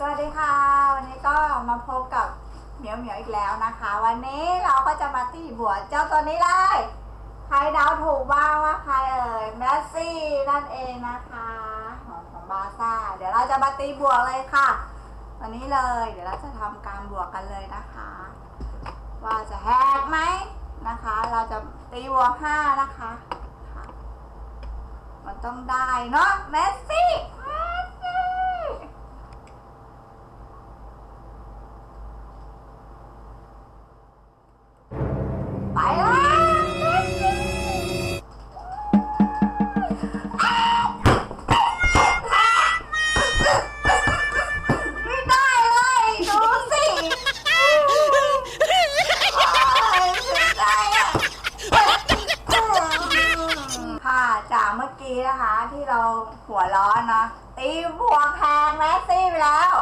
สวัสดีค่ะ วันนี้ก็มาพบกับเหมียวเหมียวอีกแล้วนะคะ วันนี้เราก็จะมาตีบวเจ้าตัวนี้เลยใครเดาถูกบ้างว่าใครเอ่ยแมสซี่นั่นเองนะคะของของบาซ่า เดี๋ยวเราจะมาตีบวกเลยค่ะ วันนี้เลย เดี๋ยวเราจะทำการบวกกันเลยนะคะ ว่าจะแฮกไหมนะคะ เราจะตีบวกห้านะคะ มันต้องได้เนาะแมสซ เมื่อกี้นะคะ ที่เราหัวร้อนนะตีบวกแทงแมสซี่ไปแล้ว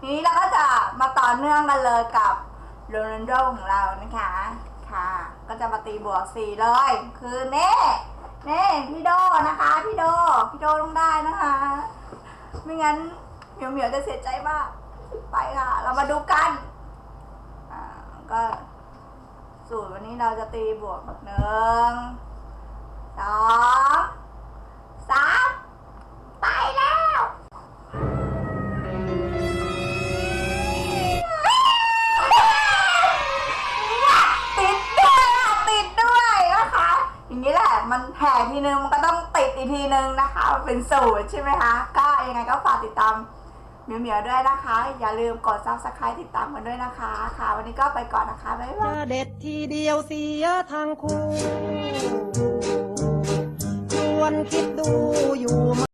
ทีนี้เราก็จะมาต่อเนื่องกันเลยกับโรนัลโดของเรานะคะ ค่ะ ก็จะมาตีบวกสี่เลย คือเน่เน่พี่โดนะคะ พี่โดพี่โดต้องได้นะคะ ไม่งั้นเหมียวเหมียวจะเสียใจมากไปค่ะ เรามาดูกันอ่าก็สูตรวันนี้เราจะตีบวกหนึ่งสอง อย่างนี้แหละ มันแห่ทีนึงมันก็ต้องติดอีกทีนึงนะคะ มันเป็นสูตรใช่ไหมคะ ก็ยังไงก็ฝากติดตามเหมียวเหมียวด้วยนะคะ อย่าลืมกดซับสไครต์ติดตามกันด้วยนะคะ ค่ะ วันนี้ก็ไปก่อนนะคะ บ๊ายบาย เด็ดทีเดียวเสียทางคู่ควรคิดดูอยู่